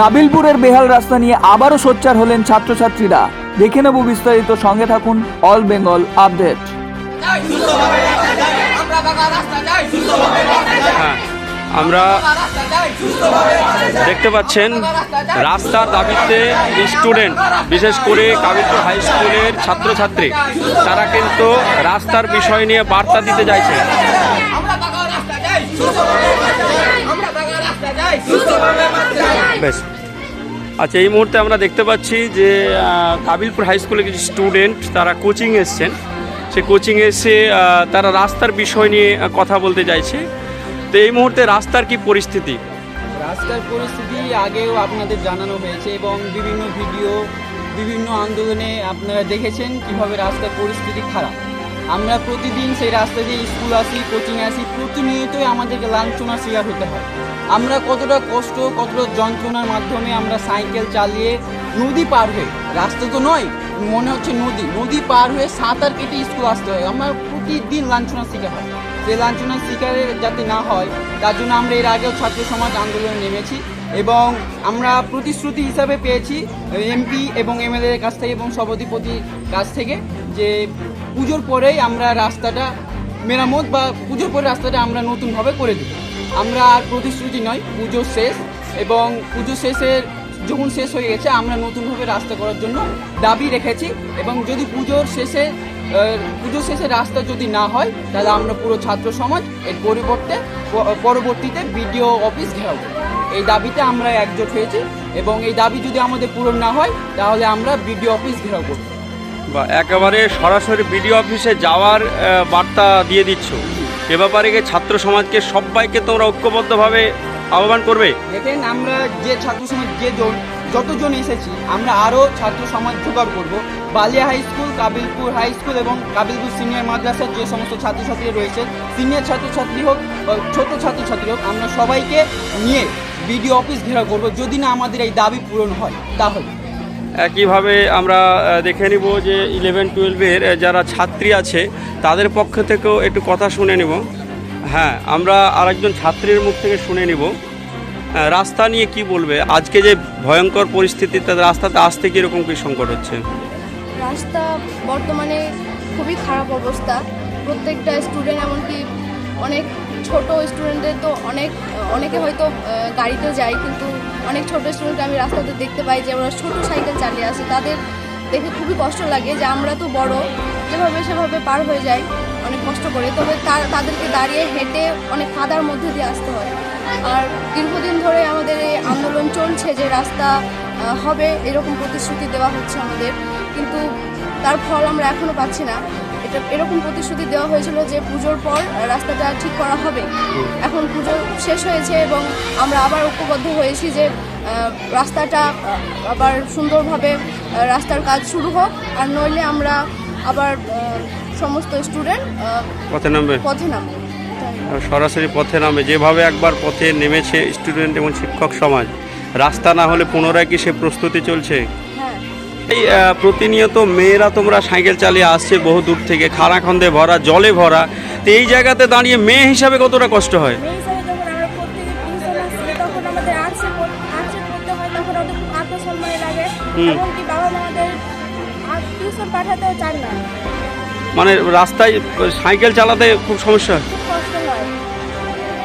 কাবিলপুরের বেহাল রাস্তা নিয়ে আবারও সোচ্চার হলেন ছাত্রছাত্রীরা। দেখে নেব বিস্তারিত, সঙ্গে থাকুন অল বেঙ্গল আপডেট। হ্যাঁ আমরা দেখতে পাচ্ছেন, রাস্তার দাবিতে স্টুডেন্ট, বিশেষ করে কাবিলপুর হাই স্কুলের ছাত্রছাত্রী, তারা কিন্তু রাস্তার বিষয় নিয়ে বার্তা দিতে চাইছে বেশ। আচ্ছা এই মুহূর্তে আমরা দেখতে পাচ্ছি যে কাবিলপুর হাই স্কুলের কিছু স্টুডেন্ট তারা কোচিং এসছেন। সে কোচিং এসে তারা রাস্তার বিষয় নিয়ে কথা বলতে চাইছে। তো এই মুহূর্তে রাস্তার কি পরিস্থিতি? রাস্তার পরিস্থিতি আগেও আপনাদের জানানো হয়েছে এবং বিভিন্ন ভিডিও, বিভিন্ন আন্দোলনে আপনারা দেখেছেন কীভাবে রাস্তার পরিস্থিতি খারাপ। আমরা প্রতিদিন সেই রাস্তা দিয়ে স্কুল আসি কোচিং আসি, প্রতিনিয়তই আমাদেরকে লাঞ্ছনার শিকার হতে হয়। আমরা কতটা কষ্ট, কতটা যন্ত্রণার মাধ্যমে আমরা সাইকেল চালিয়ে নদী পার হয়ে রাস্তা তো নয়, মনে হচ্ছে নদী। নদী পার হয়ে সাঁতার কেটে স্কুল আসতে হয়। আমরা প্রতিদিন লাঞ্ছনার শিকার হয়। সেই লাঞ্ছনার শিকারে যাতে না হয়, তার জন্য আমরা এর আগেও ছাত্র সমাজ আন্দোলনে নেমেছি এবং আমরা প্রতিশ্রুতি হিসাবে পেয়েছি, এমপি এবং এমএলএ এর কাছ থেকে এবং সভাধিপতির কাছ থেকে। যে পুজোর পরেই আমরা রাস্তাটা মেরামত বা পুজোর পরে রাস্তাটা আমরা নতুনভাবে করে দেব আমরা আর প্রতিশ্রুতি নয় পুজো শেষ এবং পুজো শেষের যখন শেষ হয়ে গেছে আমরা নতুনভাবে রাস্তা করার জন্য দাবি রেখেছি এবং যদি পুজোর শেষে আহ, পুজো শেষে রাস্তা যদি না হয় তাহলে আমরা পুরো ছাত্র সমাজ এর পরিবর্তে পরবর্তীতে বিডিও অফিস ঘেরাও। এই দাবিতে আমরা একজোট হয়েছি এবং এই দাবি যদি আমাদের পূরণ না হয় তাহলে আমরা বিডিও অফিস ঘেরাও করব বা একেবারে সরাসরি বিডিও অফিসে যাওয়ার বার্তা দিয়ে দিচ্ছ। এ ব্যাপারে ছাত্র সমাজকে সবাইকে তোমরা ঐক্যবদ্ধভাবে আহ্বান করবে? দেখেন, আমরা যে ছাত্র সমাজ, যে জন, যতজন এসেছি, আমরা আরও ছাত্র সমাজ জোগাড় করব। Baliya high school, Kabilpur high school এবং কাবিলপুর সিনিয়র মাদ্রাসার যে সমস্ত ছাত্রছাত্রী রয়েছে, সিনিয়র ছাত্রছাত্রী হোক ছোট ছাত্রছাত্রী হোক, আমরা সবাইকে নিয়ে বিডিও অফিস ঘেরাও করব। যদি না আমাদের এই দাবি পূরণ হয়, তাহলে। একইভাবে আমরা দেখে নিব যে ইলেভেন টুয়েলভের যারা ছাত্রী আছে, তাদের পক্ষ থেকেও একটু কথা শুনে নিব। হ্যাঁ আমরা আরেকজন ছাত্রীর মুখ থেকে শুনে নিব। রাস্তা নিয়ে কি বলবে? আজকে যে ভয়ঙ্কর পরিস্থিতিতে রাস্তাতে আসতে কীরকম কী সংকট হচ্ছে? রাস্তা বর্তমানে খুবই খারাপ অবস্থা। প্রত্যেকটা স্টুডেন্ট এমনকি অনেক ছোট স্টুডেন্টদের তো অনেক, অনেকে হয়তো গাড়িতে যায়, কিন্তু অনেক ছোট স্টুডেন্টকে আমি রাস্তাতে দেখতে পাই যে ওরা ছোট সাইকেল চালিয়ে আসে। তাদের দেখে খুবই কষ্ট লাগে যে আমরা তো বড় যেভাবে সেভাবে পার হয়ে যাই অনেক কষ্ট করে। তবে তার তাদেরকে দাঁড়িয়ে হেঁটে অনেক কাদার মধ্যে দিয়ে আসতে হয়। আর দীর্ঘদিন ধরে আমাদের এই আন্দোলন চলছে যে রাস্তা হবে এরকম প্রতিশ্রুতি দেওয়া হচ্ছে আমাদের। কিন্তু তার ফল আমরা এখনও পাচ্ছি না। এটা এরকম প্রতিশ্রুতি দেওয়া হয়েছিল যে পুজোর পর রাস্তাটা ঠিক করা হবে। এখন পুজো শেষ হয়েছে এবং আমরা আবার ঐক্যবদ্ধ হয়েছি যে রাস্তাটা আবার সুন্দরভাবে রাস্তার কাজ শুরু হোক। আর নইলে আমরা আবার সমস্ত স্টুডেন্ট পথে নামবে? পথে নামবো। সরাসরি পথে নামে যেভাবে একবার পথে নেমেছে স্টুডেন্ট এবং শিক্ষক সমাজ রাস্তা না হলে পুনরায় কি সে প্রস্তুতি চলছে? হ্যাঁ। এই প্রতিনিয়ত মেয়েরা তোমরা সাইকেল চালিয়ে আসছে বহু দূর থেকে খানাখন্দে ভরা জলে ভরা। তো এই জায়গাতে দাঁড়িয়ে মেয়ে হিসাবে কতটা কষ্ট হয়? খুব আত্মসম্মানে লাগে। এমনকি বাবা মা টিউশন পাঠাতেও চান না। মানে রাস্তায় সাইকেল চালাতে খুব সমস্যা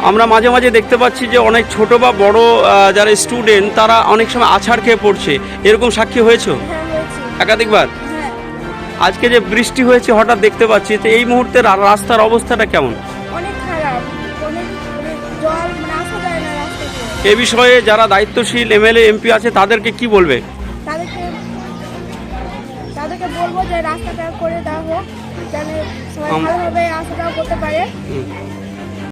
আমরা মাঝে মাঝে দেখতে পাচ্ছি যে অনেক ছোট বা বড় যারা স্টুডেন্ট তারা অনেক সময় আছাড় খেয়ে পড়ছে। এরকম সাক্ষী হয়েছো? হ্যাঁ একাধিকবার? হ্যাঁ। আজকে যে বৃষ্টি হয়েছে হঠাৎ দেখতে পাচ্ছি তো এই মুহূর্তে রাস্তার অবস্থাটা কেমন? অনেক খারাপ। অনেক জল এ বিষয়ে যারা দায়িত্বশীল এমএলএ এমপি আছে তাদেরকে কি বলবে? তাদেরকে তাদেরকে বলব যে রাস্তাটা করে দেওয়া হোক যেন সবাই ভালোভাবে আসা যাওয়া করতে পারে।